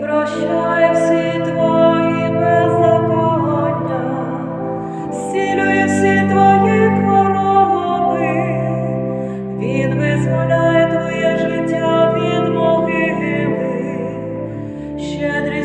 прощай всі твої беззаконня, зцілює всі твої хвороби, Він визволяє твоє життя від могили, щедрі.